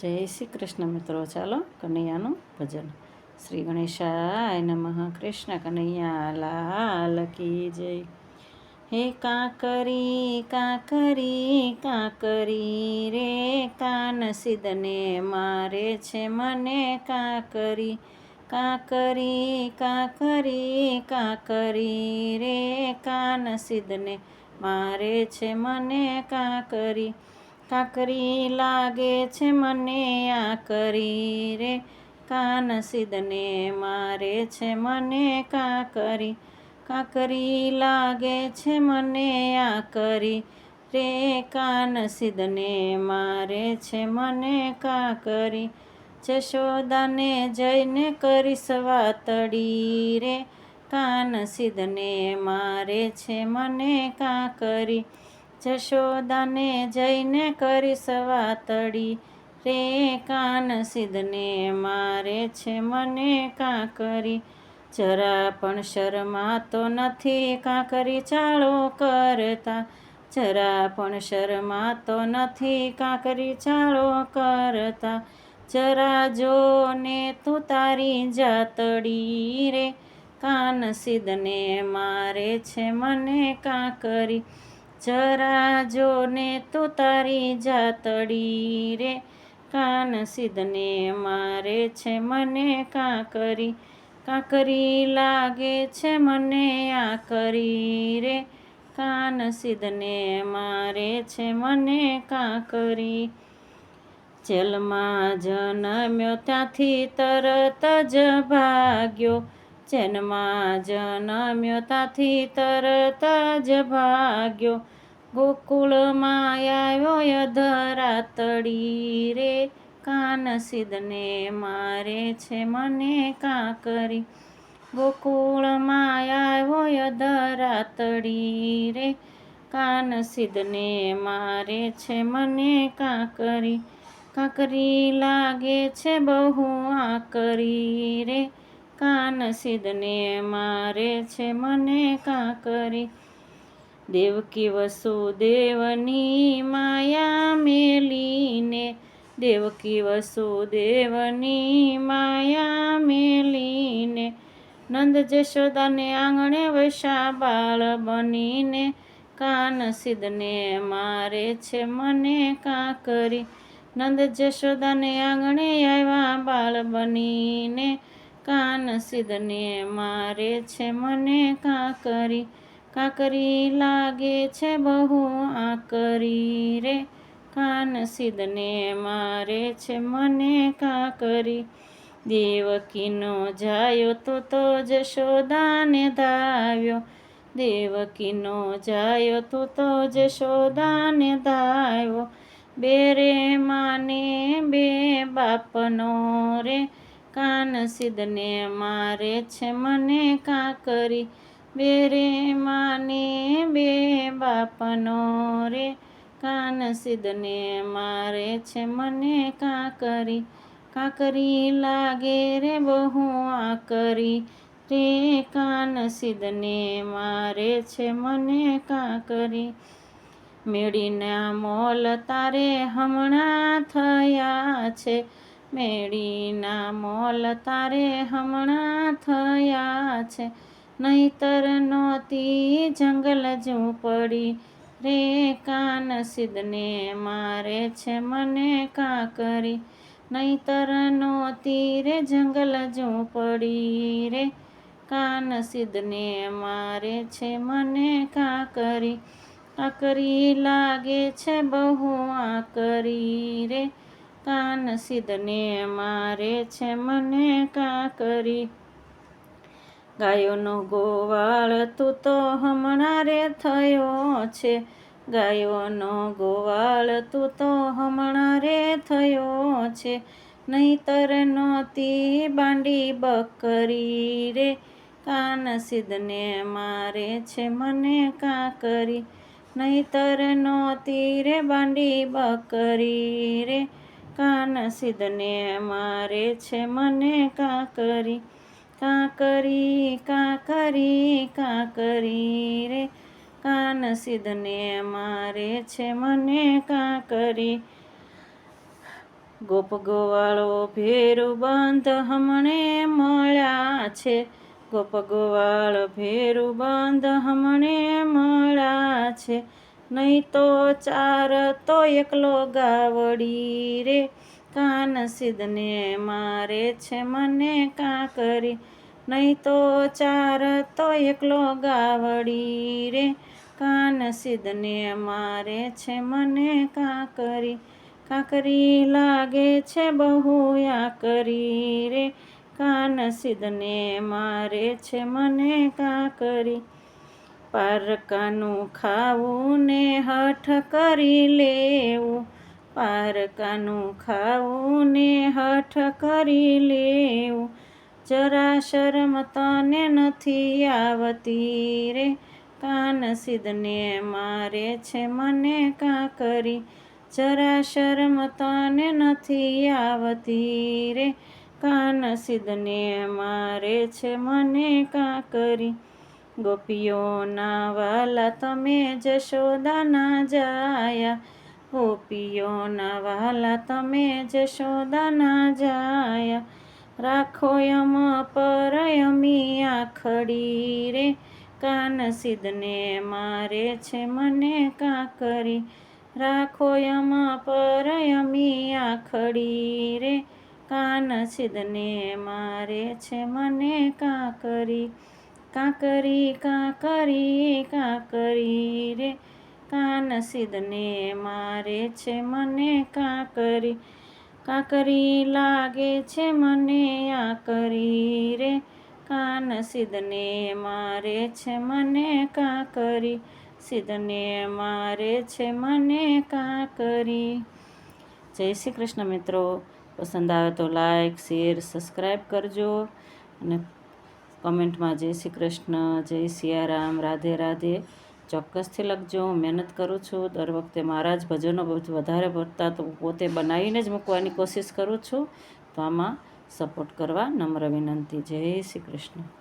જય શ્રી કૃષ્ણ મિત્રો. ચાલો કનૈયાનું ભજન. શ્રી ગણેશાય નમઃ. કૃષ્ણ કનૈયા, લાલ કી જય. હે કાંકરી કાંકરી કાંકરી રે કાન સિદ્ધને મારે છે મને કાંકરી. કાંકરી કાંકરી કાંકરી રે કાન સિદ્ધને મારે છે મને કાંકરી. કાકરી લાગે છે મને આ કરી રે. કાન સિદ્ધને મારે છે મને કાકરી કાકરી લાગે છે મને આ કરી? રે, કાન સિદ્ધને મારે છે મને કાકરી જશોદાને જઈને કરીશ વાતડી રે. કાન સિદ્ધને મારે છે મને કાકરી જશોદાને જઈને કરી સવાતડી રે કાન સિદ્ધને મારે છે મને કાંકરી જરા પણ શરમાતો નથી કાંકરી ચાળો કરતા? જરા પણ શરમાતો નથી કાંકરી ચાળો કરતા? જરા જો ને તું તારી જાતડી રે. કાન સિદ્ધને મારે છે મને કાંકરી જરા જોને તું તારી જાતડી રે. કાન સિદ્ધને મારે છે, મને કાંકરી કાંકરી લાગે છે, મને આ કરી રે. કાન સિદ્ધને મારે છે, મને કાંકરી. જેલમાં જન્મ્યો ત્યાંથી તરત જ ભાગ્યો. જેનમાં જન્મ્યો તાથી તરત જ ભાગ્યો. ગોકુળમાં આવ્યો યધરાતડી રે, કાન સિદ્ધને મારે છે મને કાંકરી. ગોકુળમાં આવ્યો યધરાતડી રે, કાન સિદ્ધને મારે છે મને કાંકરી. કાંકરી લાગે છે બહુ આકરી રે કાન સિદ્ધને મારે છે મને કાંકરી. દેવકી વસુદેવની માયા મેલીને, દેવકી વસુદેવની માયા મેલીને, નંદ જશોદાને આંગણે વૈશા બાળ બનીને, કાન સિદ્ધને મારે છે મને કાંકરી. નંદ જશોદાને આંગણે આવ્યા બાળ બનીને કાન સિદ્ધને મારે છે મને કાંકરી. કાકરી લાગે છે બહુ આકરી રે. કાન સિદ્ધને મારે છે મને કાકરી. દેવકીનો જાયો તો તો જશોદાને ધાવ્યો. દેવકીનો જાયો તો તો જશોદાને ધાવ્યો. બે રે માને બે બાપનો રે. કાન સિદ્ધને મારે છે મને કાકરી. બેરે માને બે બાપનો રે. કાન સિદ્ધને મારે છે મને કાકરી. કાકરી લાગે રે બહુ આકરી. રે કાન સિદ્ધને મારે છે મને કાકરી. મેળીના મોલ તારે હમણાં થયા છે. મેળીના મોલ તારે હમણાં થયા છે. નહીતર નહોતી જંગલ ઝૂંપડી. રે કાન સિદ્ધને મારે છે મને કાકરી નહીતર નહોતી રે જંગલ ઝૂંપડી. રે કાન સિદ્ધને મારે છે મને કાંકરી કાકરી લાગે છે બહુ આકરી. રે કાન સિદ્ધને મારે છે મને કાંકરી ગાયોનો ગોવાળ તું તો હમણાં રે થયો છે. ગાયોનો ગોવાળ તું તો હમણાં રે થયો છે. નહીતર નહોતી બાંડી બકરી રે. કાન સિદ્ધને મારે છે મને કાંકરી નહીતર નહોતી રે બાંડી બકરી રે. કાન સિદ્ધને મારે છે મને કાકરી. કાકરી કાકરી કાકરી રે. કાન સિદ્ધને મારે છે મને કાકરી. ગોપ ગોવાળો ભેરુ બંધ હમણે મળ્યા છે. ગોપ ગોવાળ ભેરું બંધ હમણે મળ્યા છે. નહીં તો ચાર તો એકલો ગાવડી રે. કાન સિદ્ધને મારે છે મને કાં કરી નહીં તો ચાર તો એકલો ગાવડી રે. કાન સિદ્ધને મારે છે મને કાં કરી કાંકરી લાગે છે બહુ યા કરી રે. કાન સિદ્ધને મારે છે મને કાં કરી પારકાનું ખાવું ને હઠ કરી લેવું. પારકાનું ખાવું ને હઠ કરી લેવું. જરા શરમ તને નથી આવતી રે. કાન સિદ્ધને મારે છે મને કાં કરી? જરા શરમ તને નથી આવતી રે. કાન સિદ્ધને મારે છે મને કાં કરી? ગોપીઓના વાલા તમે જશોદાના જાયા. ગોપીઓના વાલા તમે જશોદાના જાયા. રાખો યમ પર આખડી રે. કાન સિદ્ધને મારે છે મને કાંકરી. રાખો યમ પર આખડી રે. કાન સિદ્ધને મારે છે મને કાં કરી કાં કરી કાં કરી કાં કરી રે. કાન સિદ્ધને મારે છે મને કાંકરી. કાંકરી લાગે છે મને આ કરી રે. કાન સિદ્ધને મારે છે મને કાંકરી. સિદ્ધને મારે છે મને કાંકરી. જય શ્રી કૃષ્ણ મિત્રો. પસંદ આવે તો લાઈક શેર સબસ્ક્રાઈબ કરજો. અને કમેન્ટમાં જય શ્રી કૃષ્ણ, જય સિયારામ, રાધે રાધે. ચોક્કસથી લખજો, હું મહેનત કરું છું. દર વખતે મારા જ ભજનો વધારે ભરતા તો પોતે બનાવીને જ મૂકવાની કોશિશ કરું છું. તો આમાં સપોર્ટ કરવા નમ્ર વિનંતી. જય શ્રી કૃષ્ણ.